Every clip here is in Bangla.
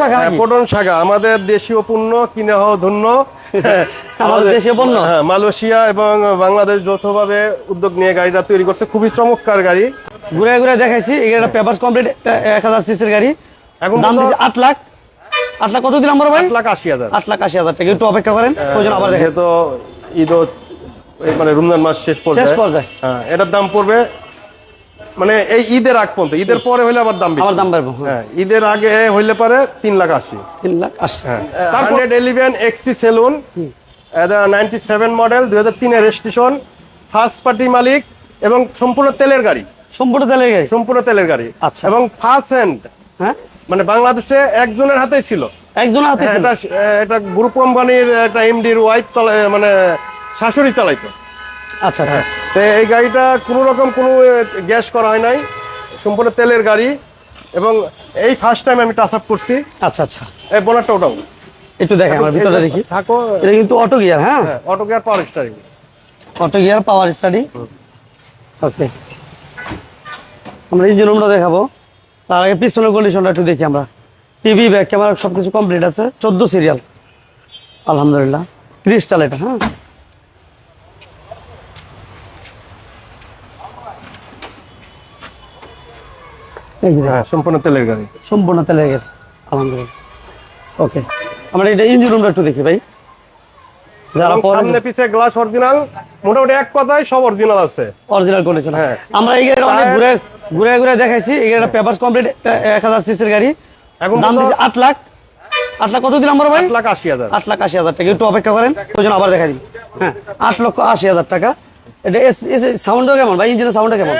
শাখা হ্যাঁ, পটন শাখা। আমাদের দেশীয় পণ্য কিনে হওয়া ধন্য। পণ্য? হ্যাঁ মালয়েশিয়া এবং বাংলাদেশ যৌথভাবে উদ্যোগ নিয়ে গাড়িটা তৈরি করছে। খুবই চমৎকার গাড়ি। ঘুরে ঘুরে দেখাইছি পেপার কমপ্লিট এক হাজার সিসির গাড়ি। এখন আট লাখ। আট লাখ কত দিলাম বড় ভাই? আট লাখ আশি হাজার। আট লাখ আশি হাজার টাকা। একটু অপেক্ষা করেন আবার দেখেন। যেহেতু ঈদ মানে রমজান মাস শেষ পর্যায়ে। শেষ পর্যায়ে। হ্যাঁ এটার দাম পড়বে মানে এই ঈদের আগ পর্যন্ত ঈদের পরে হইলে আবার দাম আবার দাম বাড়বো হ্যাঁ। হ্যাঁ ঈদের আগে হইলে পারে তিন লাখ আশি। তিন লাখ আশি। হ্যাঁ। Hundred eleven XE saloon ninety seven model দুই হাজার তিনের রেজিস্ট্রেশন ফার্স্ট পার্টি মালিক এবং সম্পূর্ণ তেলের গাড়ি। সম্পূর্ণ তেলের গাড়ি? সম্পূর্ণ তেলের গাড়ি। আচ্ছা। এবং ফার্স্ট হ্যান্ড হ্যাঁ? মানে বাংলাদেশে একজনের হাতেই ছিল। একজনের হাতে হ্যাঁ, ছিল। এটা এটা গ্রুপ কোম্পানির একটা এমডির ওয়াইফ মানে শাশুড়ি চালাইতো। আচ্ছা আচ্ছা। তো এই গাড়িটা কোনো রকম কোনো গ্যাস করা হয় নাই। সম্পূর্ণ তেলের গাড়ি এবং এই ফার্স্ট টাইম আমি টাচ আপ করছি। আচ্ছা আচ্ছা। এই বোনারটা ওটাও একটু দেখেন আমার ভিতরে দেখি। থাকো। এটা কিন্তু অটো গিয়ার হ্যাঁ? Auto gear power steering auto gear power study okay আমরা ইঞ্জিন রুমটা দেখাবো। তার আগে পিছনের কন্ডিশনটা একটু দেখি আমরা। টিভি ব্যাক ক্যামেরা সবকিছু কমপ্লিট আছে। চোদ্দ সিরিয়াল আলহামদুলিল্লাহ। ক্রিস্টাল এটা হ্যাঁ? এই যে হ্যাঁ সম্পূর্ণ তেলের গাড়ি। সম্পূর্ণ তেলের গাড়ি। আলহামদুলিল্লাহ। ওকে আমরা এটা ইঞ্জিন রুমটা একটু দেখি ভাই। যারা সামনে পিছে গ্লাস অরিজিনাল মোটামুটি এক কথায় সব অরিজিনাল আছে। অরিজিনাল কন্ডিশন হ্যাঁ। আমরা এই গাড়ি অনেক ঘুরে ঘুরে ঘুরে দেখাইছি। এই গাড়িটা পেপার কমপ্লিট হাজার সিসির গাড়ি। এখন দাম আট লাখ। আট লাখ কত ভাই? আট লাখ আশি হাজার। আট লাখ আশি হাজার টাকা। একটু অপেক্ষা করেন। প্রয়োজন আবার দিন হ্যাঁ আট লক্ষ আশি হাজার টাকা। এটা সাউন্ডটা কেমন? ভাই ইঞ্জিনের সাউন্ডটা কেমন?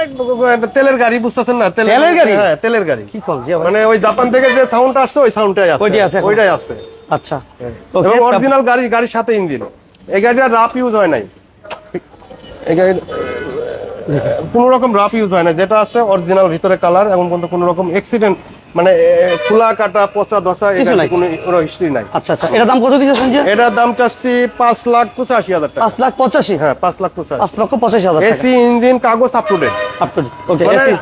তেলের গাড়ি বুঝতেছেন না? তেলের গাড়ি? হ্যাঁ তেলের গাড়ি। কি কল মানে ওই জাপান থেকে যে সাউন্ডটা আসছে ওই সাউন্ডটাই আছে। ওইটাই আছে ওইটাই আছে। আচ্ছা। এবং অরিজিনাল গাড়ি গাড়ির সাথে ইঞ্জিন এই গাড়িটা রাফ ইউজ হয় নাই। এই গাড়ি কোনো রকম রাফ ইউজ হয় না যেটা আছে অরিজিনাল ভিতরে কালার এবং কোনো রকম অ্যাক্সিডেন্ট মানে খোলা কাটা পচা দশা। কোনো কোনো হিস্ট্রি নাই। আচ্ছা আচ্ছা। এটা দাম কত দিয়েছেন যে? এটার দাম চাচ্ছি পাঁচ লাখ পঁচাশি হাজার টাকা। পাঁচ লাখ পঁচাশি? হ্যাঁ পাঁচ লাখ পঁচাশি। পাঁচ লক্ষ পঁচাশি হাজার এসি ইঞ্জিন কাগজ up to date up to okay AC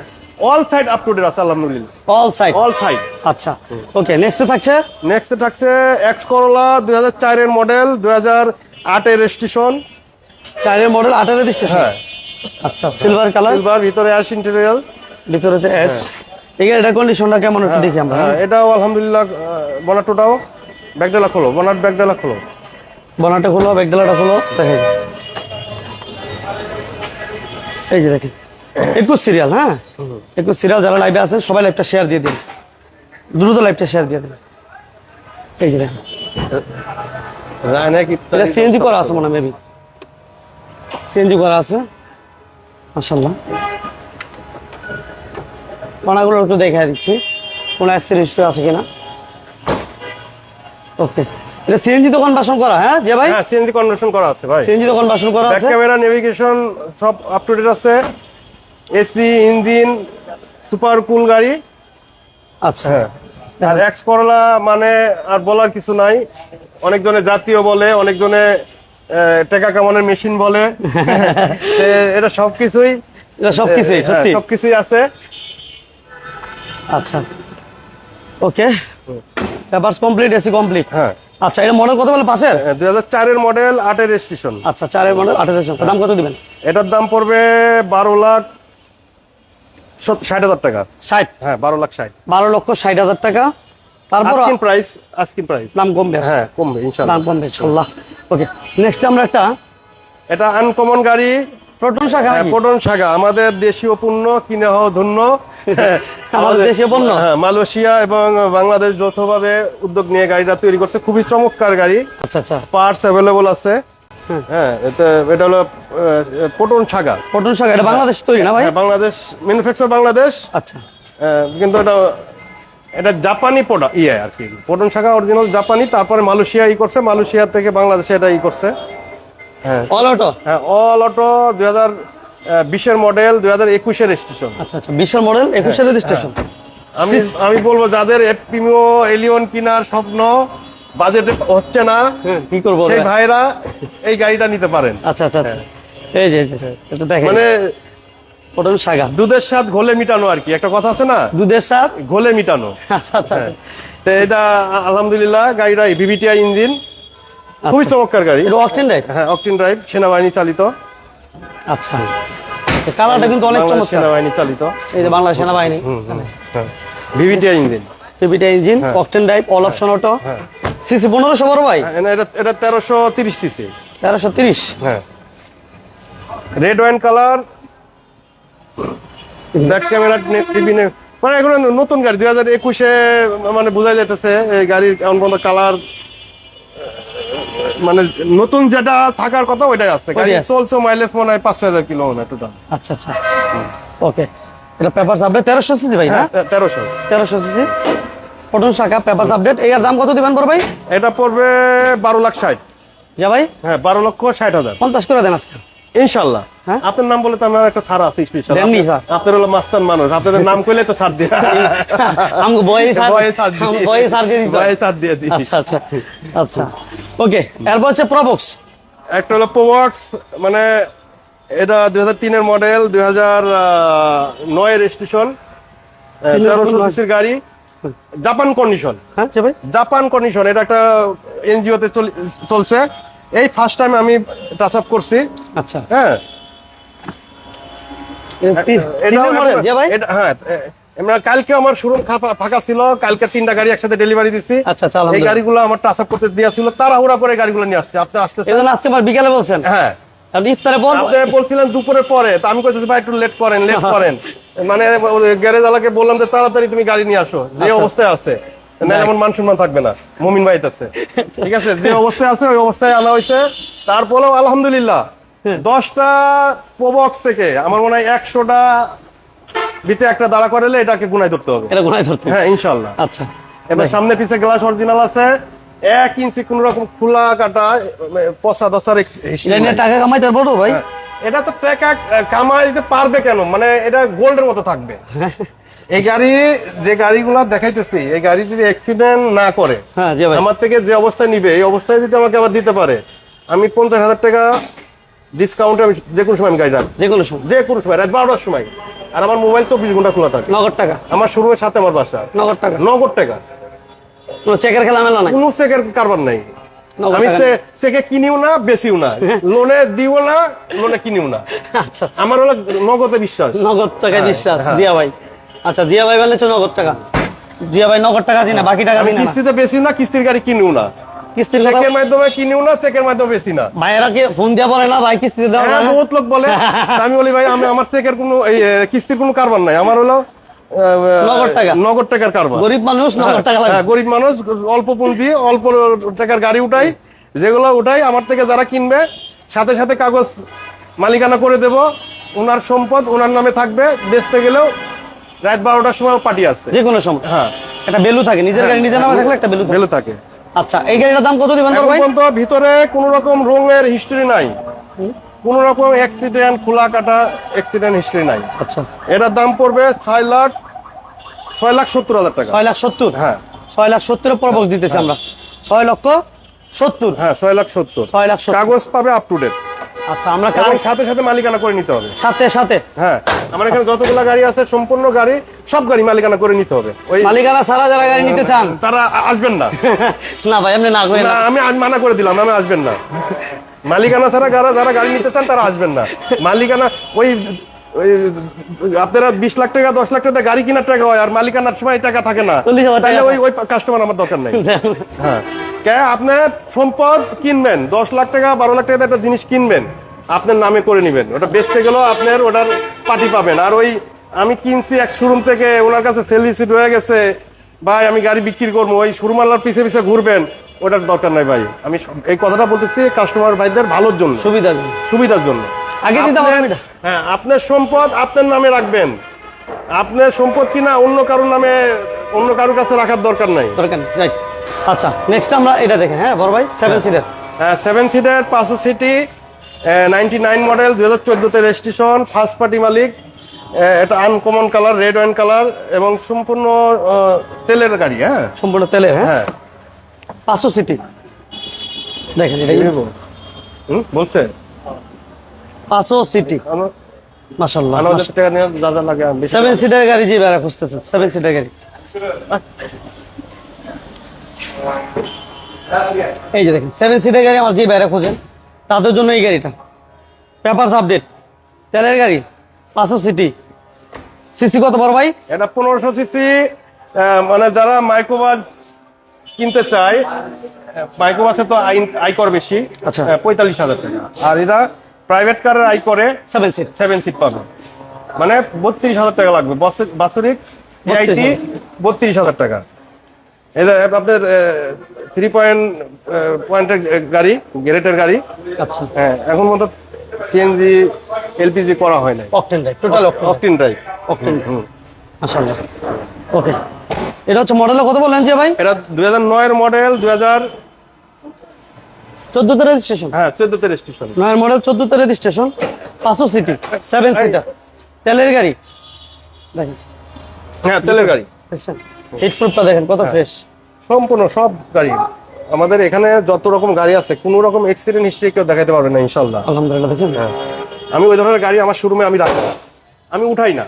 all side up to date আছে আলহামদুলিল্লাহ। অল সাইড অল সাইড আচ্ছা। ওকে নেক্সট থাকছে? নেক্সট থাকছে এক্স করোলা দুই হাজার চারের মডেল দুই হাজার আটের রেজিস্ট্রেশন চারের মডেল আঠারো রেজিস্ট্রেশন হ্যাঁ। আচ্ছা সিলভার কালার সিলভার ভিতরে অ্যাশ ইন্টেরিয়াল ভিতরে হচ্ছে এস এই গাড়িটার কন্ডিশনটা কেমন একটু দেখি আমরা হ্যাঁ এটাও আলহামদুলিল্লাহ বনাটোটাও ব্যাগডালা খোলো বনাট ব্যাগডালা খোলো। বনাটা খোলো ব্যাগডালাটা খোলো দেখেন। এই যে দেখেন একুশ সিরিয়াল হ্যাঁ? একুশ সিরিয়াল যারা লাইভে আছেন সবাই লাইভটা শেয়ার দিয়ে দিন। দ্রুত লাইভটা শেয়ার দিয়ে দিন। এই যে দেখেন। এটা সিএনজি করা আছে মনে মেবি সিএনজি করা আছে। মাসাল্লাহ কণাগুলো একটু দেখা দিচ্ছি। কোনো অ্যাক্সিডেন্ট আছে কিনা? ওকে এটা সিএনজি দোকান বাসন করা হ্যাঁ যে ভাই? হ্যাঁ সিএনজি কনভার্সন করা আছে ভাই। সিএনজি দোকান বাসন করা আছে? ব্যাক ক্যামেরা নেভিগেশন সব আপ টু ডেট আছে। এসি ইঞ্জিন সুপার কুল গাড়ি। আচ্ছা। হ্যাঁ। আর এক্স করলা মানে আর বলার কিছু নাই। অনেকজনে জাতীয় বলে অনেকজনে আহ, টেকা কামানোর মেশিন বলে। এটা সবকিছুই। এটা সবকিছুই হ্যাঁ, সত্যি। সবকিছুই আছে। আচ্ছা। Okay. Papers complete AC complete হ্যাঁ। আচ্ছা এটা মডেল কত বলে পাশের? দুই হাজার চারের মডেল আটের রেজিস্ট্রেশন আচ্ছা চারের মডেল আঠারো দাম কত দিবেন? এটার দাম পড়বে বারো লাখ সত- ষাট হাজার টাকা। ষাট? হ্যাঁ বারো লাখ ষাট। বারো লক্ষ ষাট হাজার টাকা। তারপর আস্কিং প্রাইস আস্কিং প্রাইস দাম কমবে হ্যাঁ কমবে ইনশাল্লাহ। দাম কমবে ইনশাল্লাহ। ওকে নেক্সট আমরা একটা এটা আনকমন গাড়ি প্রোটন শাখা হ্যাঁ? পটন শাখা আমাদের দেশীয় পণ্য কিনে হওয়া ধন্য। দেশীয় পণ্য? হ্যাঁ মালয়েশিয়া এবং বাংলাদেশ যৌথভাবে উদ্যোগ নিয়ে গাড়িটা তৈরি করছে। খুবই চমৎকার গাড়ি। আচ্ছা আচ্ছা। পার্টস অ্যাভেলেবল আছে। হ্যাঁ এটা হলো পটন শাখা প্রোটন শাখা এটা বাংলাদেশ তৈরি না ভাই? হ্যাঁ, বাংলাদেশ ম্যানুফ্যাকচার বাংলাদেশ। আচ্ছা। কিন্তু এটা এটা জাপানি প্রোডাক্ট ইয়ে আর কি। পটন শাখা অরিজিনাল জাপানি তারপরে মালয়েশিয়া ই করছে। মালয়েশিয়া থেকে বাংলাদেশে এটা ই করছে। অল অটো হ্যাঁ অল অটো দুই হাজার বিশের মডেল দুই হাজার একুশের স্টেশন আচ্ছা আচ্ছা বিশাল মডেল একুশের রেজিস্ট্রেশন আমি আমি বলব যাদের এপিমিও এলিয়ন কেনার স্বপ্ন বাজেটে হচ্ছে না কি করব সেই ভাইরা এই গাড়িটা নিতে পারেন। আচ্ছা আচ্ছা আচ্ছা। এই যে এটা দেখেন। মানে পটল সাগা। দুধের স্বাদ ঘোলে মিটানো আর কি। একটা কথা আছে না? দুধের স্বাদ? ঘোলে মিটানো। আচ্ছা আচ্ছা হ্যাঁ। তো এটা আলহামদুলিল্লাহ গাড়িটা ভিভিটিআই ইঞ্জিন খুবই আচ্ছা। চমৎকার গাড়ি। এটা অকটেন ড্রাইভ হ্যাঁ অকটিন ড্রাইভ সেনাবাহিনী চালিত। আচ্ছা। কালারটা কিন্তু অনেক চমৎকার। সেনাবাহিনী চালিত। এই যে বাংলা সেনাবাহিনী। হ্যাঁ। VVTI engine পিপিটা engine octane drive all option auto হ্যাঁ। সিসি পনেরোশো বড় ভাই? হ্যাঁ, এটা এটা তেরোশো তিরিশ সিসি তেরোশো তিরিশ? হ্যাঁ। Red wine colour back camera TV মানে এখন নতুন গাড়ি দুই হাজার একুশে মানে বোঝা যাইতেছে এই গাড়ির এমন কালার মানে নতুন যেটা থাকার কথা ওইটাই আছে। গাড়ি চলছে মাইলেজ মনে হয় পাঁচ হাজার কিলো মনে টোটাল আচ্ছা আচ্ছা। ওকে। এটা পেপার আপডেট তেরোশো সিসি ভাই হ্যাঁ তেরোশো। তেরোশো সিসি পটল শাখা পেপার আপডেট এর দাম কত দিবেন বড় ভাই? এটা পড়বে বারো লাখ ষাট। যা ভাই? হ্যাঁ বারো লক্ষ ষাট হাজার। পঞ্চাশ করে দেন আজকে। ইনশাল্লাহ। হ্যাঁ? আপনার নাম বলে তো আমার একটা ছাড় আছে স্পেশাল। আপনার হলো মাস্তান মানুষ। আপনাদের নাম কইলে তো ছাড় দিয়ে হয়। বয়ে ছাড় দিয়ে দিই। আচ্ছা আচ্ছা। আচ্ছা। ওকে এরপর হচ্ছে প্রবক্স একটা হলো পোওয়াক্স মানে এটা দুই হাজার তিনের মডেল দুই হাজার নয় রেজিস্ট্রেশন তেরোশো সিসির গাড়ি। জাপান কন্ডিশন হ্যাঁ ভাই। জাপান কন্ডিশন এটা একটা এনজিওতে চলছে। এই ফার্স্ট টাইম আমি টাচ আপ করছি। আচ্ছা। হ্যাঁ। এটা- হ্যাঁ আমরা কালকে আমার শোরুম ফাঁকা ছিল কালকে তিনটা গাড়ি একসাথে ডেলিভারি দিছি। আচ্ছা আচ্ছা এই গাড়িগুলো আমার টাচ আপ করতে দেওয়া ছিল তাড়াহুড়া করে গাড়িগুলো নিয়ে আসছে। আপনি আসতেছেন? আজকে আমার বিকালে বলছেন? হ্যাঁ। আপনি ইফতারে বল বলছিলেন দুপুরের পরে তা আমি কইতেছি ভাই একটু লেট করেন লেট করেন। মানে গ্যারেজ আলাকে বললাম যে তাড়াতাড়ি তুমি গাড়ি নিয়ে আসো যে আচ্ছা। অবস্থায় আছে। না এমন মান সম্মান থাকবে না মমিন ভাইত আছে ঠিক আছে যে অবস্থায় আছে ওই অবস্থায় আনা হয়েছে তারপরেও আলহামদুলিল্লাহ হ্যাঁ। দশটা প্রবক্স থেকে আমার মনে হয় একশোটা ভিতরে একটা দাঁড়া করালে এটাকে গুনাই ধরতে হবে। এটা গুনাই ধরতে হ্যাঁ ইনশাল্লাহ আচ্ছা। এবার সামনে পিছে গ্লাস অরিজিনাল আছে। এক ইঞ্চি কোন রকম খোলা কাটা পচা দশার টাকা কামাইতে পারব ভাই। হ্যাঁ, এটা তো টাকা কামাই দিতে পারবে কেন? মানে এটা গোল্ডের মতো থাকবে। এই গাড়ি যে গাড়িগুলো দেখাইতেছি এই গাড়ি যদি অ্যাক্সিডেন্ট না করে হ্যাঁ আমার থেকে যে অবস্থায় নিবে এই অবস্থায় যদি আমাকে আবার দিতে পারে আমি পঞ্চাশ হাজার টাকা ডিসকাউন্টে আমি যে কোনো সময় আমি গাড়ি রাখব। যে কোনো সময়। যে কোনো সময় রাত বারোটার সময়। আর আমার মোবাইল চব্বিশ ঘণ্টা খোলা থাকে। নগদ টাকা? আমার শোরুমের সাথে আমার বাসা। নগদ টাকা? নগদ টাকা। কোনো চেকের খেলা মেলা নাই? কোনো চেকের কারবার নাই। আমি চেকে কিনিও না বেশিও না। লোনে দিও না লোনে কিনিও না। আচ্ছা আচ্ছা। আমার হলো নগদে বিশ্বাস। নগদ টাকায় হ্যাঁ, বিশ্বাস হ্যাঁ। জিয়া ভাই। আচ্ছা জিয়া ভাই বলছে নগদ টাকা। জিয়া ভাই নগদ টাকা দিনা বাকি টাকা দিনা। কিস্তিতে বেশি না কিস্তির গাড়ি কিনিও না। কিস্তির চেকের মাধ্যমে কিনিও না চেকের মাধ্যমে বেশি না? ভাইয়েরা কি ফোন দিয়া বলে না ভাই দাও হ্যাঁ না। বহুত লোক বলে। আমি বলি ভাই আমি আমার চেকের কোনো কিস্তির কোনো কারবার নাই। আমার হলো নগদ টাকার কারবার। গরিব মানুষ নগদ টাকা হ্যাঁ, গরিব মানুষ অল্প পুঁজি অল্প টাকার গাড়ি উঠাই যেগুলো উঠাই আমার থেকে যারা কিনবে সাথে সাথে কাগজ মালিকানা করে দেব। ওনার সম্পদ ওনার নামে থাকবে। বেচতে গেলেও রাত বারোটার সময় পার্টি আছে যে কোনো সময়। হ্যাঁ। একটা বেলু থাকে নিজের গাড়ি নিজের নামে থাকলে একটা বেলু ভ্যালু থাকে। আচ্ছা এই গাড়িটার দাম কত দিবেন ভাই? ভিতরে কোন রকম রঙের হিস্টরি নাই। কোন রকম অ্যাক্সিডেন্ট খোলা কাটা অ্যাক্সিডেন্ট হিস্টরি নাই। আচ্ছা। এটার দাম পড়বে ছয় লাখ ছয় লাখ সত্তর হাজার টাকা। ছয় লাখ সত্তর? হ্যাঁ। ছয় লাখ সত্তরের পরবক্স দিতেছি আমরা। ছয় লক্ষ সত্তর? হ্যাঁ ছয় লাখ সত্তর। ছয় লাখ কাগজ পাবে আপ টু ডেট আচ্ছা আমরা সাথে সাথে মালিকানা করে নিতে হবে। সাথে সাথে? হ্যাঁ। আমার এখানে যতগুলো গাড়ি আছে সম্পূর্ণ গাড়ি সব গাড়ি মালিকানা করে নিতে হবে। ওই মালিকানা সারা যারা গাড়ি নিতে চান? তারা আসবেন না। না ভাই এমনি না করে না, আমি মানা করে দিলাম আমি আসবেন না। মালিকানা ছাড়া যারা যারা গাড়ি নিতে চান তারা আসবেন না। মালিকানা ওই আপনারা বিশ লাখ টাকা দশ লাখ টাকা গাড়ি কেনার টাকা হয় আর মালিকানার সময় টাকা থাকে না। তাহলে ওই ওই কাস্টমার আমার দরকার নাই। হ্যাঁ। কে? আপনি সম্পদ কিনবেন দশ লাখ টাকা বারো লাখ টাকা একটা জিনিস কিনবেন। আপনার নামে করে নেবেন। ওটা বেচতে গেলেও আপনার ওটার পার্টি পাবেন। আর ওই আমি কিনছি এক শোরুম থেকে ওনার কাছে সেল রিসিট হয়ে গেছে। ভাই আমি গাড়ি বিক্রি করব ওই শোরুম আল্লাহর পিছে পিছে ঘুরবেন ওটার দরকার নাই ভাই। আমি এই কথাটা বলতেছি কাস্টমার ভাইদের ভালোর জন্য। সুবিধা সুবিধার জন্য। আগে হ্যাঁ আপনার সম্পদ আপনার নামে রাখবেন। আপনার সম্পদ কিনা অন্য কারোর নামে অন্য কারোর কাছে রাখার দরকার নাই। দরকার নেই। আচ্ছা নেক্সট আমরা এটা দেখে হ্যাঁ বড় ভাই সেভেন সিটার হ্যাঁ সেভেন সিটার পাঁচশো সিটি নাইনটি নাইন মডেল দু হাজার চোদ্দোতে রেজিস্ট্রেশন ফার্স্ট পার্টি মালিক। এটা uncommon colour red wine colour এবং সম্পূর্ণ তেলের গাড়ি হ্যাঁ? সম্পূর্ণ তেলের হ্যাঁ? হ্যাঁ। পাঁচশো সিটি। দেখেন এটা হুম, বলছে? পাঁচশো সিটি। আমার- মাশাল্লাহ টাকা নিয়ে যা যা লাগে সেভেন সিটার গাড়ি যে বেড়া সেভেন সিটার গাড়ি। এই যে দেখেন সেভেন সিটার গাড়ি আমার যে বেড়া খোঁজেন তাদের জন্য এই গাড়িটা। Papers update. তেলের গাড়ি পাঁচশো সিটি সিসি কত বড় ভাই? এটা পনেরোশো সিসি মানে যারা মাইক্রোবাস কিনতে চায় মাইক্রোবাসে তো আয়কর বেশি আচ্ছা। পঁয়তাল্লিশ হাজার টাকা। আর এটা প্রাইভেট কারের আয়করে সেভেন সিট সেভেন সিট পাবে। মানে বত্রিশ হাজার টাকা লাগবে। বাৎসরিক বত্রিশ হাজার টাকা। যে থ্রি পয়েন্ট পয়েন্টের গাড়ি গ্রেটের গাড়ি। আচ্ছা। হ্যাঁ এখন মতো সিএনজি এলপিজি করা হয় নাই। Octane drive total octane drive octane মাশাল্লাহ ওকে এটা হচ্ছে মডেলে কত বললেন যে ভাই? এটা দুই হাজার নয়ের মডেল দুই হাজার চোদ্দতে রেজিস্ট্রেশন হ্যাঁ চোদ্দতে রেজিস্ট্রেশন নয়ের মডেল চোদ্দতে রেজিস্ট্রেশন পাঁচশো সিটি সেভেন সিটার তেলের গাড়ি। দেখেন। হ্যাঁ তেলের গাড়ি। দেখছেন? হিট প্রুফটা দেখেন কত ফ্রেশ সম্পূর্ণ সব গাড়ি। আমাদের এখানে যত রকম গাড়ি আছে কোনো রকম এক্সিডেন্ট হিস্ট্রি কেউ দেখাতে পারবে না ইনশাল্লাহ আলহামদুলিল্লাহ দেখছেন হ্যাঁ। আমি ওই ধরনের গাড়ি আমার শোরুমে আমি রাখি না। আমি উঠাই না।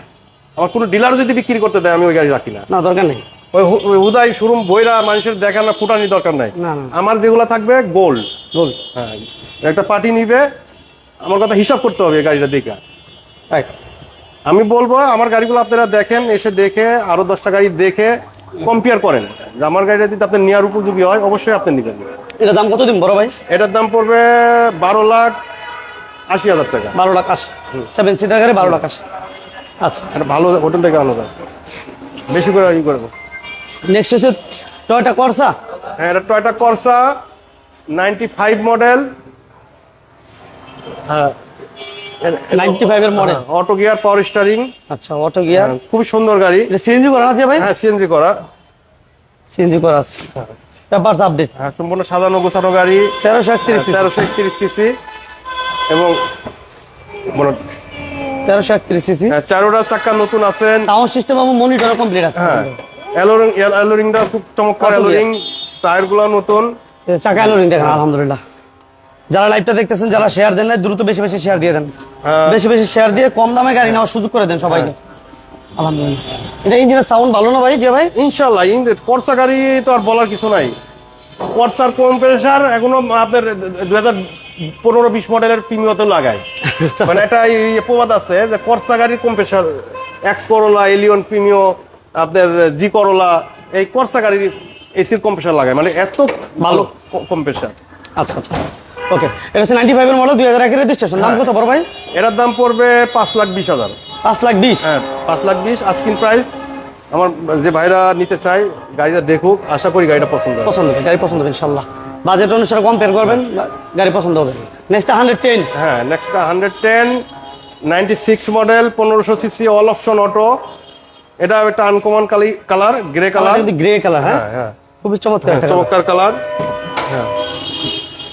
আমার কোনো ডিলার যদি বিক্রি করতে দেয় আমি ওই গাড়ি রাখি না। না দরকার নেই। ওই উদয় শোরুম বইরা মানুষের দেখা না ফুটানি দরকার নাই। আমার যেগুলো থাকবে গোল্ড গোল হ্যাঁ। একটা পার্টি নিবে আমার কথা হিসাব করতে হবে গাড়িটা দেখে। আমি বলব আমার গাড়িগুলো আপনারা দেখেন এসে দেখে আরও দশটা গাড়ি দেখে কম্পেয়ার করেন। আমার গাড়িটা যদি আপনার নেওয়ার উপযোগী হয় অবশ্যই আপনি নেবেন। এটা দাম কত দিন বড় ভাই? এটার দাম পড়বে বারো লাখ আশি হাজার টাকা। বারো লাখ আশি। সেভেন সিটার গাড়ি বারো লাখ আশি। আচ্ছা। একটা ভালো হোটেল থেকে আনো যায়। বেশি করে ই করব নেক্সট হচ্ছে টয়টা করসা হ্যাঁ এটা Toyota Corsa ninety five model হ্যাঁ। মডেল? অটো গিয়ার পাওয়ার আচ্ছা অটো গিয়ার খুবই সুন্দর গাড়ি। এটা সিএনজি করা আছে ভাই? হ্যাঁ সিএনজি করা। সিএনজি করা আছে। পেপারস আপডেট হ্যাঁ সম্পূর্ণ সাজানো গোছানো গাড়ি। সিসি এবং বলো, সিসি হ্যাঁ, চারোটা চাক্কা নতুন আছেন সাউন্ড সিস্টেম এবং মনিটর কমপ্লিট আছে। হ্যাঁ অ্যালোরিং অ্যালোরিংটা খুব চমৎকার অ্যালোরিং নতুন। চাকা অ্যালোরিং দেখেন আলহামদুলিল্লাহ। যারা লাইভটা দেখতেছেন যারা শেয়ার দেন না দ্রুত বেশি বেশি শেয়ার দিয়ে দেন। হ্যাঁ। বেশি বেশি শেয়ার দিয়ে কম দামে গাড়ি নেওয়ার সুযোগ করে দেন সবাইকে। আলহামদুলিল্লাহ। এটা ইঞ্জিনের সাউন্ড ভালো না ভাই যে ভাই? ইনশাল্লাহ ইন- কর্সা গাড়ি তো আর বলার কিছু নাই। কর্সার কম্প্রেসার এখনও আপনার দু হাজার পনেরো বিশ মডেলের পিমিওতে লাগায়। মানে একটা প্রবাদ আছে যে কর্সা গাড়ির compressor X Corolla Allion Premio আপনার জি করোলা এই কর্সা গাড়ির এসির কম্প্রেসার লাগায়। মানে এত ভালো কম্প্রেসার আচ্ছা আচ্ছা। ওকে এটা হচ্ছে নাইনটি ফাইভের মডেল দুই হাজার একের রেজিস্ট্রেশন দাম কত বড় ভাই? এটার দাম পড়বে পাঁচ লাখ বিশ হাজার। পাঁচ লাখ বিশ? হ্যাঁ পাঁচ লাখ বিশ। আস্কিন প্রাইস আমার যে ভাইরা নিতে চায় গাড়িটা দেখুক আশা করি গাড়িটা পছন্দ পছন্দ গাড়ি পছন্দ হবে ইনশাল্লাহ। বাজেট অনুসারে কম্পেয়ার করবেন গাড়ি পছন্দ হবে। নেক্সট হান্ড্রেড টেন হ্যাঁ next hundred ten ninety six model পনেরোশো সিসি অল অপশন অটো এটা একটা আনকমন কালি colour grey colour grey colour হ্যাঁ? হ্যাঁ হ্যাঁ। খুবই চমৎকার চমৎকার কালার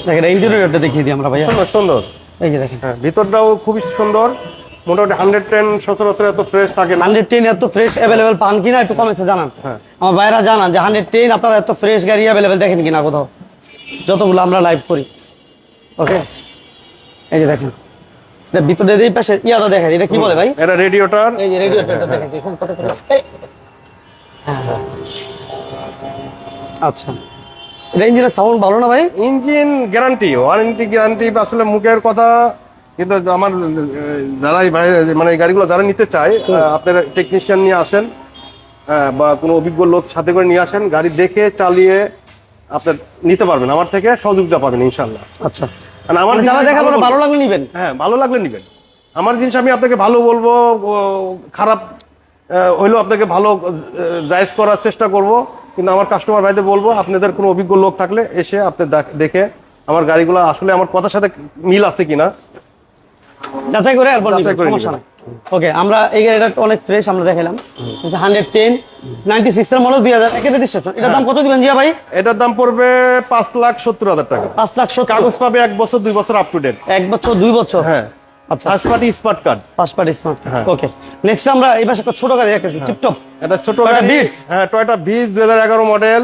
দেখেন ইন্টেরিয়রটা দেখিয়ে দিই আমরা ভাইয়া। সুন্দর সুন্দর। এই যে দেখেন। হ্যাঁ ভিতরটাও খুবই সুন্দর। মোটামুটি হান্ড্রেড টেন সচরাচর এত ফ্রেশ থাকে হান্ড্রেড টেন এত ফ্রেশ অ্যাভেলেবেল পান কিনা একটু কমেছে জানান। হ্যাঁ। আমার ভাইরা জানান যে হান্ড্রেড টেন আপনারা এত ফ্রেশ গাড়ি অ্যাভেলেবেল দেখেন কিনা কোথাও। যতগুলো আমরা লাইভ করি। ওকে এই যে দেখেন। ভিতরে এই পাশে ইয়ারও দেখেন এটা কি বলে ভাই? এটা রেডিওটার এই যে রেডিওটা দেখেন দেখুন কত হ্যাঁ। আচ্ছা। এটা ইঞ্জিনের সাউন্ড ভালো না ভাই? ইঞ্জিন গ্যারান্টি ওয়ারেন্টি গ্যারান্টি আসলে মুখের কথা কিন্তু আমার আহ, যারা ভাই মানে এই গাড়িগুলো যারা নিতে চায় আপনারা টেকনিশিয়ান নিয়ে আসেন বা কোনো অভিজ্ঞ লোক সাথে করে নিয়ে আসেন গাড়ি দেখে চালিয়ে আপনার নিতে পারবেন আমার থেকে সহযোগিতা পাবেন ইনশাল্লাহ আচ্ছা। কারণ আমার মানে যারা দেখার ভালো লাগলে নিবেন? হ্যাঁ ভালো লাগলে নিবেন। আমার জিনিস আমি আপনাকে ভালো বলব খারাপ হইলেও আপনাকে ভালো জায়েজ করার চেষ্টা করব। কিন্তু আমার কাস্টমার ভাইদের বলব আপনাদের কোনো অভিজ্ঞ লোক থাকলে এসে আপনি দেখে আমার গাড়িগুলো আসলে আমার কথার সাথে মিল আছে কিনা। যাচাই করে এরপর যাচাই করে সমস্যা নাই। ওকে আমরা এই গাড়িটা অনেক ফ্রেশ আমরা দেখালাম হান্ড্রেড টেন নাইনটি সিক্স এর মডেল দুই হাজার একের রেজিস্ট্রেশন এটার দাম কত দিবেন জিয়া ভাই? এটার দাম পড়বে পাঁচ লাখ সত্তর হাজার টাকা। পাঁচ লাখ কাগজ পাবে এক বছর দুই বছর আপ টু ডেট এক বছর দুই বছর? হ্যাঁ। আচ্ছা। স্মার্ট কার্ড স্মার্ট হ্যাঁ। ওকে নেক্সট আমরা এই পাশে একটা ছোট গাড়ি দেখেছি টিপটপ। এটা ছোট গাড়ি। Beats? হ্যাঁ টয়টা হাজার এগারো মডেল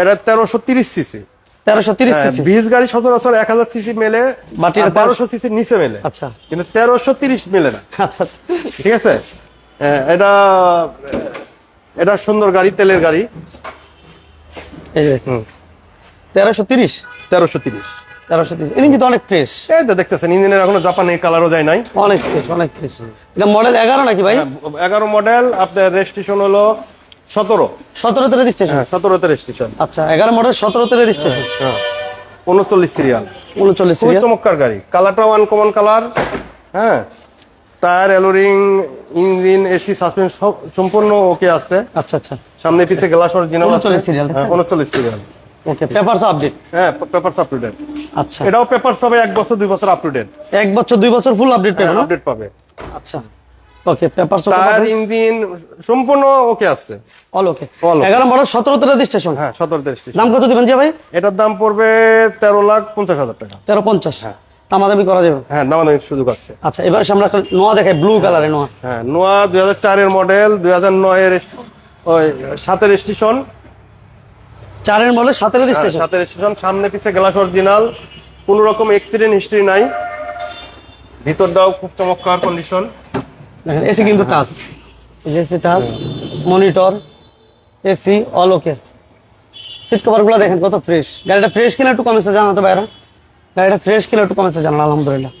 এটা তেরোশো তিরিশ সিসি তেরোশো তিরিশ সিসি বিশ গাড়ি সচরাচর এক হাজার সিসি মেলে But এটা বারোশো সিসির নিচে মেলে। আচ্ছা। কিন্তু তেরোশো তিরিশ মেলে না। আচ্ছা আচ্ছা। ঠিক আছে? এটা এটা সুন্দর গাড়ি তেলের গাড়ি। এই যে। হুম। তেরোশো। তিরিশ তেরোশো অনেক ফ্রেশ এই তো দেখতেছেন ইঞ্জিনের এখনও জাপানি কালারও যায় নাই। অনেক ফ্রেশ অনেক ফ্রেশ এটা মডেল এগারো নাকি ভাই? এগারো মডেল আপনার রেজিস্ট্রেশন হলো সতেরো। সতেরোতে রেজিস্ট্রেশন হ্যাঁ সতেরোতে রেজিস্ট্রেশন আচ্ছা এগারো মডেল সতেরোতে রেজিস্ট্রেশন হ্যাঁ উনচল্লিশ সিরিয়াল উনচল্লিশ চমৎকার গাড়ি। কালারটাও আনকমন কালার হ্যাঁ tyre alloy ring engine AC suspension সম্পূর্ণ ওকে আছে। আচ্ছা আচ্ছা। সামনে পিছে গ্লাস অরিজিনাল আছে। 39 দেখছেন? উনচল্লিশ সিরিয়াল ওকে পেপারস আপডেট হ্যাঁ পেপার আপ টু ডেট আচ্ছা। এটাও পেপার হবে এক বছর দুই বছর আপ টু ডেট এক বছর দুই বছর ফুল আপডেট আপডেট পাবে আচ্ছা। ওকে পেপারস টায়ার ইঞ্জিন সম্পূর্ণ ওকে আছে। অল ওকে রেজিস্ট্রেশন হ্যাঁ সতেরো রেজিস্ট্রেশন দাম কত দিবেন জি ভাই? এটার দাম পড়বে তেরো লাখ পঞ্চাশ হাজার টাকা। তেরো পঞ্চাশ। দামাদামি করা যাবে? হ্যাঁ নামাদামি সুযোগ আছে। আচ্ছা এবার আমরা নোয়া দেখাই ব্লু কালারের নোয়া। হ্যাঁ নোয়া দুই হাজার চারের মডেল দুই হাজার নয়ের ওই সাতের স্টেশন চারের মডেল সাতের রেজিস্ট্রেশন সাতের স্টেশন সামনে পিছে গ্লাস অরিজিনাল কোন রকম অ্যাক্সিডেন্ট হিস্ট্রি নাই। ভিতরটাও খুব চমৎকার কন্ডিশন দেখেন এসি কিন্তু touch AC touch monitor AC all okay seat কভারগুলো দেখেন কত ফ্রেশ গাড়িটা ফ্রেশ কিনা একটু কমেছে জানাতে বাইরে গাড়িটা ফ্রেশ কিনা একটু কমেছে জানান আলহামদুলিল্লাহ।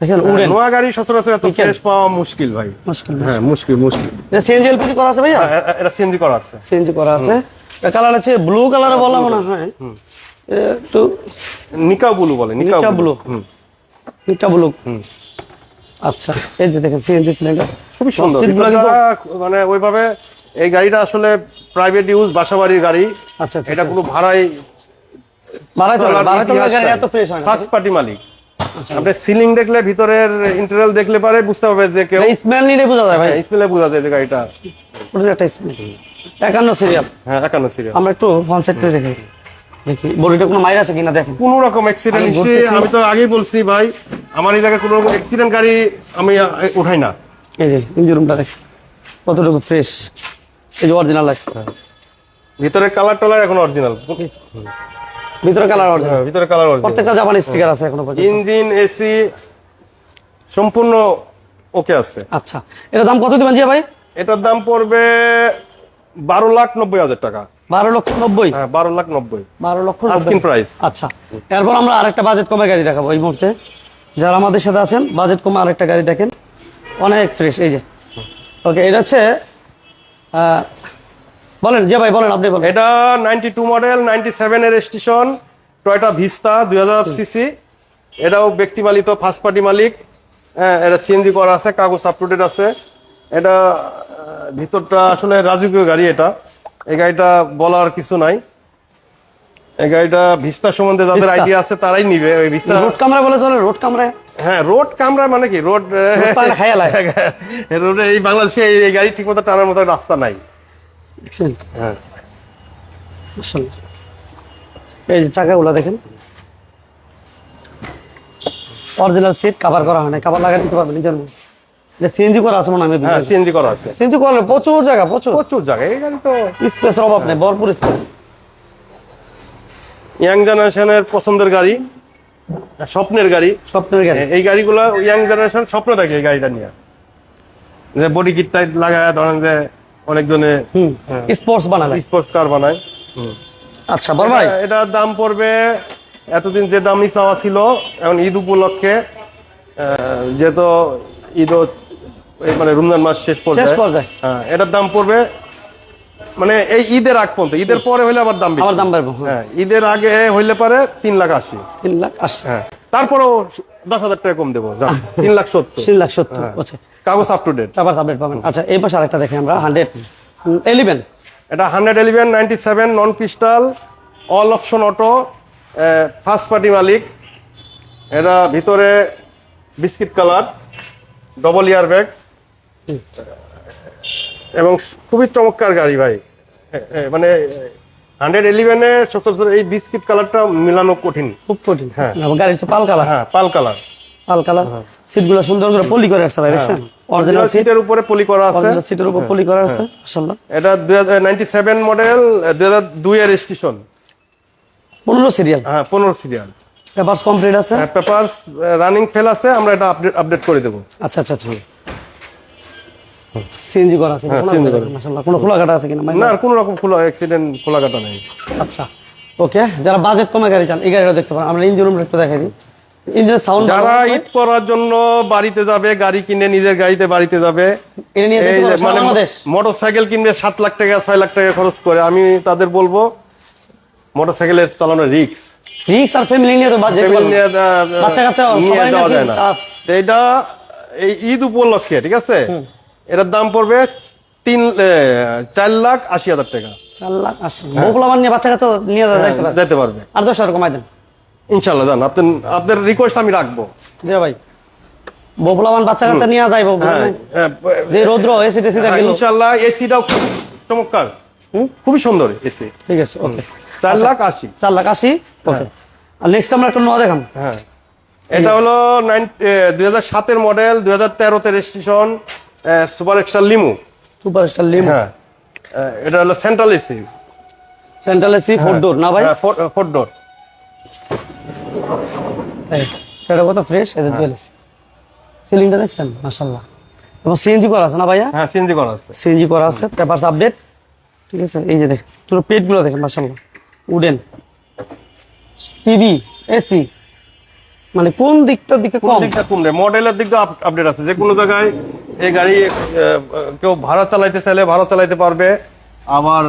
দেখেন উড়েন। নোয়া গাড়ি সচরাচর এত. ফ্রেশ পাওয়া মুশকিল ভাই। মুশকিল হ্যাঁ মুশকিল। মুশকিল এটা সিএনজি এলপিজি করা আছে ভাইয়া? হ্যাঁ, এটা সিএনজি করা আছে। সিএনজি করা আছে। কালার আছে ব্লু কালারে বলা মনে হয় একটু নিকা ব্লু বলে নিকা নিকা ব্লু। এটা ব্লু আচ্ছা এই যে দেখেন সিএনজি সিলিন্ডার খুবই সুন্দর। মানে ওইভাবে এই গাড়িটা আসলে প্রাইভেট ইউজ বাসাবাড়ির গাড়ি। আচ্ছা আচ্ছা এটা কোনো ভাড়াই বাড়াই তো বাড়াই তো গাড়ি এত ফ্রেশ হয় না। ফার্স্ট পার্টি মালিক। আপনি সিলিং দেখলে ভিতরের ইন্টেরিয়াল দেখলে পারে বুঝতে হবে যে কেউ স্মেল নিলে বোঝা যায় ভাই। স্মেলে বোঝা যায় যে গাড়িটা। একটা স্মেল একান্ন সিরিয়াল হ্যাঁ একান্ন সিরিয়াল আমরা একটু ফ্রন্ট সাইড থেকে দেখি। দেখি বডিটা কোনো মাইর আছে কিনা দেখেন। কোন রকম অ্যাক্সিডেন্ট হিস্ট্রি আমি তো আগেই বলছি ভাই আমার এই জায়গায় কোনো রকম অ্যাক্সিডেন্ট গাড়ি আমি উঠাই না। এই যে ইঞ্জিন রুমটা দেখ। কতটুকু ফ্রেশ এই যে অরিজিনাল লাইট ভিতরে কালার টালার এখন অরিজিনাল ভিতরে কালার অরিজিনাল ভিতরে কালার অরিজিনাল প্রত্যেকটা জাপানি স্টিকার আছে এখনও পর্যন্ত। ইঞ্জিন এসি সম্পূর্ণ ওকে আছে। আচ্ছা এটার দাম কত দিবেন জি ভাই? এটার দাম পড়বে বারো লাখ নব্বই হাজার টাকা। বারো লক্ষ নব্বই? হ্যাঁ বারো লাখ নব্বই। বারো লক্ষ প্রাইস আচ্ছা এরপর আমরা আরেকটা বাজেট কমে গাড়ি দেখাবো এই মুহূর্তে। যারা আমাদের সাথে আছেন বাজেট কমে আরেকটা গাড়ি দেখেন। অনেক ফ্রেশ এই যে। ওকে এটা হচ্ছে বলেন যে ভাই বলেন আপনি বলেন। এটা ninety two model ninety seven এর স্টেশন টয়টা ভিস্তা দুই হাজার সিসি এটাও ব্যক্তি মালিত ফার্স্ট পার্টি মালিক। হ্যাঁ এটা সিএনজি করা আছে কাগজ আপটুডেট আছে। এটা ভিতরটা আসলে রাজকীয় গাড়ি এটা। এই গাড়িটা বলার কিছু নাই। এই গাড়িটা ভিস্তা সম্বন্ধে যাদের আইডিয়া আছে তারাই নিবে। ওই ভিস্তা রোড কামরা বলে চলে রোড কামরায় হ্যাঁ রোড কামরা মানে কি? রোড রোডে এই বাংলাদেশে এই- গাড়ি ঠিক মতো টানার মতো রাস্তা নাই। দেখছেন হ্যাঁ। এই যে চাকাগুলো দেখেন। অরিজিনাল সিট কভার করা হয় না কভার লাগাই দিতে পারবেন নিজের এটা সিএনজি করা আছে মনে হয় হ্যাঁ সিএনজি করা আছে। সিএনজি করা প্রচুর জায়গা প্রচুর। প্রচুর জায়গা এই গাড়ি তো স্পেসের অভাব নেই ভরপুর স্পেস ইয়াং জেনারেশনের পছন্দের গাড়ি স্বপ্নের গাড়ি। স্বপ্নের গাড়ি। এই গাড়িগুলো ইয়াং জেনারেশন স্বপ্ন দেখে এই গাড়িটা নিয়ে। যে বডি কিট টাইট লাগায় ধরেন যে অনেকজনে স্পোর্টস বানালে। স্পোর্টস কার বানায়। আচ্ছা বল ভাই। এটা- এটার দাম পড়বে এতদিন যে দামই চাওয়া ছিল এখন ঈদ উপলক্ষে যেহেতু ঈদ মানে রমজান মাস শেষ পর্যায়ে? হ্যাঁ এটার দাম পড়বে মানে এই ঈদের আগ পর্যন্ত ঈদের পরে হইলে আবার দাম আবার দাম বাড়বো হ্যাঁ। ঈদের আগে হইলে পারে তিন লাখ আশি। তিন লাখ আশি। হ্যাঁ তারপরেও দশ হাজার টাকা কম দেবো তিন লাখ সত্তর। তিন লাখ সত্তর হ্যাঁ। আচ্ছা। কাগজ আপ টু ডেট তারপর আপডেট পাবেন। আচ্ছা এই পাশে আরেকটা দেখি আমরা হান্ড্রেড এলিভেন এটা hundred eleven ninety seven non পিস্টাল all option auto first party মালিক। এটা ভিতরে biscuit colour double airbag এবং খুবই চমৎকার গাড়ি ভাই। মানে হান্ড্রেড ইলেভেনে সচরাচর এই বিস্কিট কালারটা মিলানো কঠিন। খুব কঠিন। হ্যাঁ। গাড়ির হচ্ছে পাল কালার। হ্যাঁ পাল কালার। পাল কালার। সিটগুলো সুন্দর করে পলি করে রাখছে ভাই দেখছেন? অরিজিনাল সিটের উপরে পলি করা আছে। অরিজিনাল সিটের উপর পলি করা আছে মাশাআল্লাহ। এটা দুই হাজার নাইনটি সেভেন মডেল দুই হাজার দুই এর স্টেশন পনেরো সিরিয়াল হ্যাঁ পনেরো সিরিয়াল পেপারস কমপ্লিট আছে? পেপারস রানিং ফেল আছে আমরা এটা আপডেট আপডেট করে দেবো। আচ্ছা আচ্ছা আচ্ছা। সিএনজি করা আছে হ্যাঁ, কোনো মাশাআল্লাহ। আছে কিনা? না কোনো রকম খোলা অ্যাক্সিডেন্ট নেই। আচ্ছা ওকে যারা বাজেট কমে গাড়ি চান এই গাড়িটা দেখতে পারেন। আমরা ইঞ্জিন রুম একটু দেখাই দিই। ইঞ্জিনের সাউন্ড যারা ঈদ করার জন্য বাড়িতে যাবে গাড়ি কিনে নিজের গাড়িতে বাড়িতে যাবে মানে মোটর সাইকেল কিনবে সাত লাখ টাকা ছয় লাখ টাকা খরচ করে। আমি তাদের বলব মোটর সাইকেলের চালানো রিক্স রিক্স আর ফ্যামিলি নিয়ে তো বাচ্চা কাচ্চা সবাই না। এটা এই ঈদ উপলক্ষে ঠিক আছে? এটার দাম পড়বে তিন চার লাখ আশি হাজার টাকা। চার লাখ আশি। মোগলা নিয়ে বাচ্চা কাচ্চা নিয়ে যাওয়া যাইতে পারে যেতে পারবে। আর দশ টাকা কমাই দেন। ইনশাল্লাহ জান আপনার আপনার রিকোয়েস্ট আমি রাখব। জি ভাই। ববুলামান বাচ্চা কাচ্চা নিয়ে যাইবো। হ্যাঁ হ্যাঁ, যে রৌদ্র এসি টেসি হ্যাঁ, গেল। ইনশাল্লাহ এসিটাও খুব চমৎকার। হুম? খুবই সুন্দর এসি ঠিক আছে ওকে। চার লাখ আশি। চার লাখ আশি? ওকে। আর নেক্সট আমরা একটা নোয়া দেখাম হ্যাঁ। এটা হলো নাইন দুই হাজার সাতের মডেল দুই হাজার তেরোতে registration super extra লিমু। Super star লিম। হ্যাঁ। এটা হলো central AC. Central AC four door না ভাই? Four door. এটা কত ফ্রেশ? এদের ডুয়েল এসি। সিলিংটা দেখছেন? মাশাআল্লাহ। এবং সিএনজি করা আছে না ভাইয়া? হ্যাঁ সিএনজি করা আছে। সিএনজি করা আছে পেপারস আপডেট। ঠিক আছে এই যে দেখেন পুরো পেটগুলো দেখেন মাশাআল্লাহ। উডেন। TV AC. মানে কোন দিকটার দিকে কোন কম? দিকটা কম রে? মডেলের দিক দিয়ে আপডেট আছে। যে কোনো জায়গায় এই গাড়ি কেউ ভাড়া চালাইতে চাইলে ভাড়া চালাইতে পারবে। আবার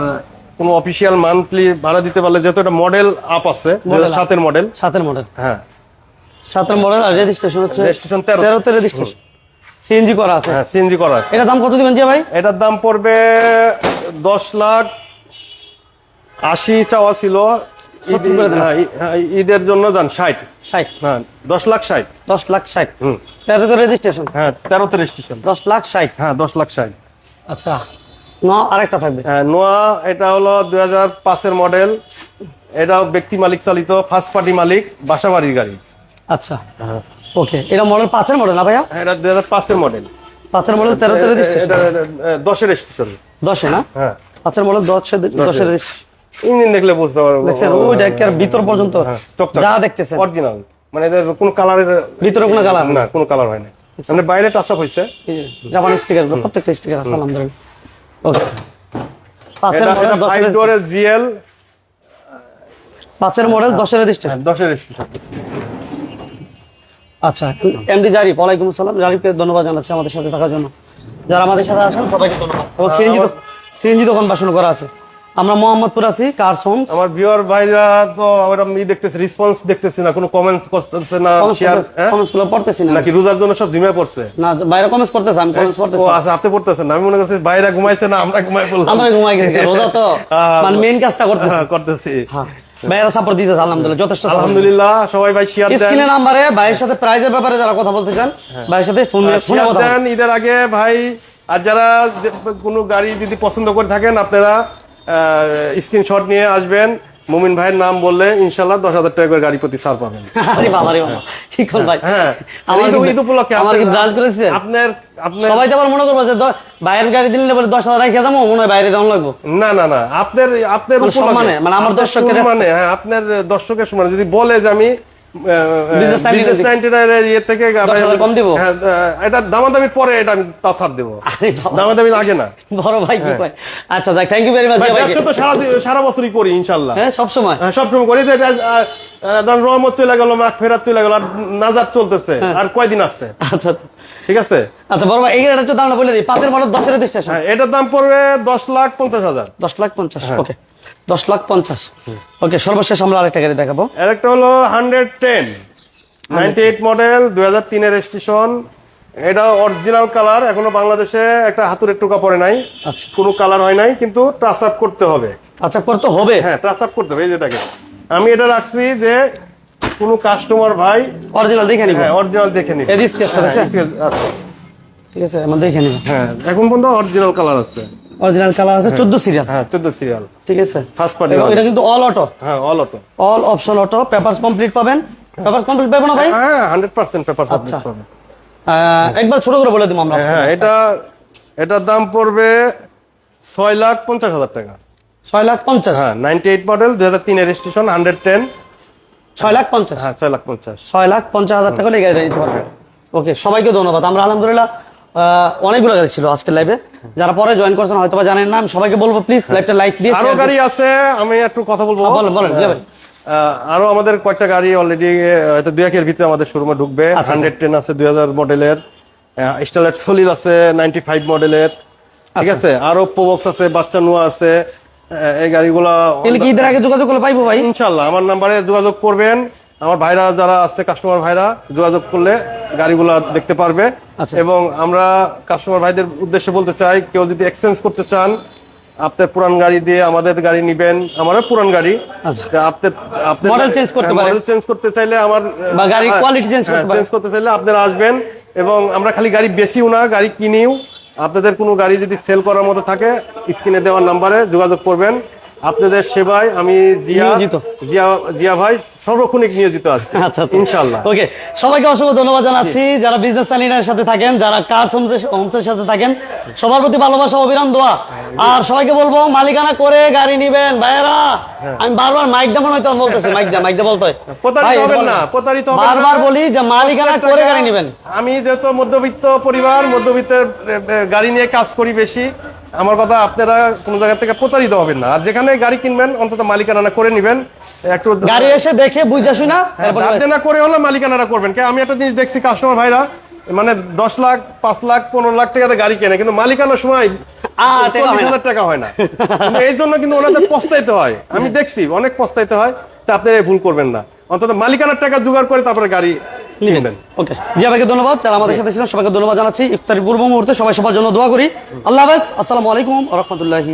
কোনো অফিসিয়াল মান্থলি ভাড়া দিতে পারলে যেহেতু এটা মডেল আপ আছে সাতের মডেল সাতের মডেল হ্যাঁ। সাতের মডেল আর রেজিস্ট্রেশন হচ্ছে Registration 13 তেরোতে রেজিস্ট্রেশন সিএনজি করা আছে। হ্যাঁ সিএনজি করা আছে। এটা দাম কত দিবেন যে ভাই? এটার দাম পড়বে দশ লাখ আশি চাওয়া ছিল। হ্যাঁ, হ্যাঁ, ঈদের জন্য যান ষাট। ষাট। হ্যাঁ দশ লাখ ষাট। দশ লাখ ষাট। হুম। তেরোতে রেজিস্ট্রেশন হ্যাঁ তেরোতে রেজিস্ট্রেশন দশ লাখ ষাট। হ্যাঁ দশ লাখ ষাট। আচ্ছা ন আরেকটা থাকবে। হ্যাঁ নোয়া এটা হলো দুই হাজার পাঁচের মডেল এটাও ব্যক্তি মালিক চালিত ফার্স্ট পার্টি মালিক বাসা বাড়ির গাড়ি। আচ্ছা। ওকে এটা মডেল পাঁচের মডেল না ভাইয়া? এটা দুই হাজার পাঁচের মডেল পাঁচের মডেল তেরোতে রেজিস্ট্রেশন দশের রেজিস্ট্রেশন দশে না? হ্যাঁ। পাঁচের মডেল দশে দশের রেজিস্ট্রেশন ইঞ্জিন দেখলে বুঝতে পারব। দেখছেন ওইটা একেবারে ভিতর পর্যন্ত যা দেখতেছেন। অরিজিনাল মানে কোনো কালারের ভিতরে কোনো কালার না কোনো কালার হয় না মানে বাইরে টাচ আপ হয়েছে জাপানি স্টিকার প্রত্যেকটা স্টিকার আছে আলহামদুলিল্লাহ। ওকে পাঁচের মডেল দশের ফাইভ ডোরের জিএল পাঁচের মডেল দশের রেজিস্ট্রেশন দশের রেজিস্ট্রেশন আচ্ছা এমডি জারিফ ওয়ালাইকুম আসসালাম। জারিফকে ধন্যবাদ জানাচ্ছি আমাদের সাথে থাকার জন্য। যারা আমাদের সাথে আসেন সবাইকে ধন্যবাদ। এবং সিএনজি সিএনজি দোকান বাসন করা আছে। আমরা মোহাম্মদপুর আছি কার হোমস আমার ভিউয়ার ভাইরা তো আমরা ই দেখতেছে রেসপন্স দেখতেছি না কোনো কমেন্ট করতেছে না শেয়ার কমেন্টসগুলো পড়তেছি না। নাকি রোজার জন্য সব জিমে পড়ছে? না বাইরে কমেন্টস করতেছে আমি কমেন্টস ও আচ্ছা আপনি পড়তেছেন না আমি মনে করছি বাইরে ঘুমাইছে না আমরা ঘুমাই পড়লাম। আমরা ঘুমাই গেছি রোজা তো হ্যাঁ, মানে মেইন কাজটা করতেছি। হ্যাঁ, করতেছি। হ্যাঁ ভাইয়েরা সাপোর্ট দিতেছে আলহামদুলিল্লাহ যথেষ্ট আলহামদুলিল্লাহ সবাই ভাই শেয়ার দেন। স্ক্রিনে নাম্বারে ভাইয়ের সাথে প্রাইজের ব্যাপারে যারা কথা বলতে চান ভাইয়ের সাথে ফোন ফোনে কথা। দেন ঈদের আগে ভাই আর যারা কোনো গাড়ি যদি পছন্দ করে থাকেন আপনারা স্ক্রিনশট নিয়ে আসবেন। মুমিন ভাইয়ের নাম বললে ইনশাল্লাহ দশ হাজার টাকা করে গাড়ি প্রতি ছাড় পাবেন। আরে বাবা রে বাবা। কি কোন ভাই? হ্যাঁ। আমার ঈদ- উপলক্ষে আমার কি ব্রাঞ্চ করেছে? আপনার আপনার সবাই তো আবার মনে করব যে বাইরের গাড়ি দিলে বলে দশ হাজার দামো মনে হয় বাইরে দাম লাগবো। না না না। আপনার আপনার মানে সম্মানে, মানে আমার দর্শকের সম্মানে হ্যাঁ আপনার দর্শকের সম্মানে। যদি বলে যে আমি Business time বিজনেস দিতেছি। নাইনটি থেকে কম দিবো? এটা দামাদামির পরে এটা আমি তা দেবো। দামাদামির আগে না। বড় ভাই আচ্ছা থ্যাংক ইউ ভেরি মাচ ভাই, ভাইকে ব্যবসা তো সারা সারা বছরই করি ইনশাল্লাহ। হ্যাঁ সব সবসময় করি। যে, আহ, আহ, ধরেন রহমত চলে গেল মাখ ফেরাত চলে গেল আর নাজার চলতেছে হ্যাঁ। আর কয়দিন আছে? আচ্ছা। ঠিক আছে? আচ্ছা বড় ভাই একটু দামটা বলে দিই। পাঁচের মডেল দশের রেজিস্ট্রেশন হ্যাঁ এটার দাম পড়বে দশ লাখ পঞ্চাশ হাজার। দশ লাখ পঞ্চাশ হ্যাঁ। ওকে দশ লাখ পঞ্চাশ। ওকে সর্বশেষ আমরা আরেকটা গাড়ি দেখাবো। আরেকটা হলো hundred ten ninety eight model দুই হাজার তিনের রেজিস্ট্রেশন। এটা অরিজিনাল কালার এখনও বাংলাদেশে একটা হাতুড়ের টুকা পড়ে নাই। আচ্ছা। কোনো কালার হয় নাই কিন্তু টাচ আপ করতে হবে। আচ্ছা করতে হবে? হ্যাঁ টাচ আপ করতে হবে এই যে দেখেন। আমি এটা রাখছি যে কোনো কাস্টমার ভাই অরিজিনাল দেখে নিব। হ্যাঁ অরিজিনাল দেখে নিবে? হ্যাঁ, ঠিক আছে আমরা দেখে নিব। হ্যাঁ এখন পর্যন্ত অরিজিনাল কালার আছে। অরিজিনাল কালার আছে চোদ্দ সিরিয়াল হ্যাঁ চোদ্দ সিরিয়াল ঠিক আছে? ফার্স্ট পার্টি এটা কিন্তু অল অটো হ্যাঁ all auto all option auto papers complete পাবেন? পেপারস কমপ্লিট পাবেন না ভাই? হ্যাঁ হান্ড্রেড পার্সেন্ট পেপার আচ্ছা। একবার ছোট করে বলে দিব আমরা হ্যাঁ এটা এটার দাম পড়বে ছয় লাখ পঞ্চাশ হাজার টাকা। ছয় লাখ পঞ্চাশ? হ্যাঁ নাইনটি এইট মডেল দুই হাজার তিনের রেজিস্ট্রেশন হান্ড্রেড টেন ছয় লাখ পঞ্চাশ? হ্যাঁ ছয় লাখ পঞ্চাশ। ছয় লাখ পঞ্চাশ হাজার টাকা লেগে পারবেন ওকে সবাইকে ধন্যবাদ। আমরা আলহামদুলিল্লাহ অনেকগুলো গাড়ি ছিল আজকের লাইভে যারা পরে জয়েন করছেন হয়তো বা জানেন না আমি সবাইকে বলব প্লিজ লাইভটা লাইক দিয়ে আরও গাড়ি আছে আমি একটু কথা বলব। হ্যাঁ, বলেন, বলেন, জি ভাই। আরও আমাদের কয়েকটা গাড়ি অলরেডি হয়তো দুই একের ভিতরে আমাদের শোরুমে ঢুকবে। আচ্ছা, হান্ড্রেড টেন আছে দুই হাজার মডেলের স্টারলাইট সলিল আছে নাইনটি ফাইভ মডেলের ঠিক আচ্ছা। আছে? আরও প্রবক্স আছে বাচ্চা নোয়া আছে। এই গাড়িগুলা ঈদের আগে যোগাযোগ করলে পাইবো ভাই? ইনশাল্লাহ আমার নাম্বারে যোগাযোগ করবেন। আমার ভাইরা যারা আছে কাস্টমার ভাইরা যোগাযোগ করলে গাড়িগুলা দেখতে পারবে আচ্ছা। এবং আমরা কাস্টমার ভাইদের উদ্দেশ্যে বলতে চাই কেউ যদি এক্সচেঞ্জ করতে চান আপনার পুরান গাড়ি দিয়ে আমাদের গাড়ি নিবেন আমারও পুরান গাড়ি। আপনার আপনি Model change করতে পারেন। মডেল চেঞ্জ করতে চাইলে আমার বা গাড়ির quality change করতে। চেঞ্জ করতে চাইলে আপনারা আসবেন এবং আমরা খালি গাড়ি বেশিও না গাড়ি কিনিও আপনাদের কোনো গাড়ি যদি সেল করার মতো থাকে স্ক্রিনে দেওয়ার নাম্বারে যোগাযোগ করবেন আপনাদের সেবায় আমি জিয়া। জিয়া জিয়া ভাই সর্বক্ষণিক নিয়োজিত আছে। আচ্ছা ইনশাল্লাহ ওকে সবাইকে অসংখ্য ধন্যবাদ জানাচ্ছি। যারা বিজনেস সাথে থাকেন যারা কার হোমসের সাথে থাকেন সবার প্রতি ভালোবাসা অবিরাম দোয়া। আর সবাইকে বলব মালিকানা করে গাড়ি নিবেন। ভাইয়েরা আমি বারবার মাইক হয় বলতেছি মাইক মাইক বলতে প্রতারিত হবেন না, প্রতারিত হবেন বারবার বলি যে মালিকানা করে গাড়ি নিবেন। আমি যেহেতু মধ্যবিত্ত পরিবার মধ্যবিত্তের গাড়ি নিয়ে কাজ করি বেশি আমার কথা আপনারা কোনো জায়গা থেকে প্রতারিত হবেন না। আর যেখানে গাড়ি কিনবেন অন্তত মালিকানা করে নিবেন। একটু গাড়ি এসে দেখে বুঝা শুনা তারপরে করে হলে মালিকানারা করবেন। কে আমি একটা জিনিস দেখছি কাস্টমার ভাইরা মানে দশ লাখ পাঁচ লাখ পনেরো লাখ টাকাতে গাড়ি কেনে কিন্তু মালিকানার সময় টাকা হয় চল্লিশ না। হাজার টাকা হয় না। এই জন্য কিন্তু ওনাদের পস্তাইতে হয়। আমি দেখছি অনেক পস্তাইতে হয়। তা আপনারা ভুল করবেন না। অন্তত মালিকানার টাকা জোগাড় করে তারপরে গাড়ি ওকে। জিয়া ভাইকে ধন্যবাদ। যারা আমাদের সাথে ছিলেন সবাইকে ধন্যবাদ জানাচ্ছি। ইফতারি পূর্ব মুহূর্তে সবাই সবার জন্য দোয়া করি। আল্লাহ হাফেজ। আসসালামু আলাইকুম রহমতুল্লাহি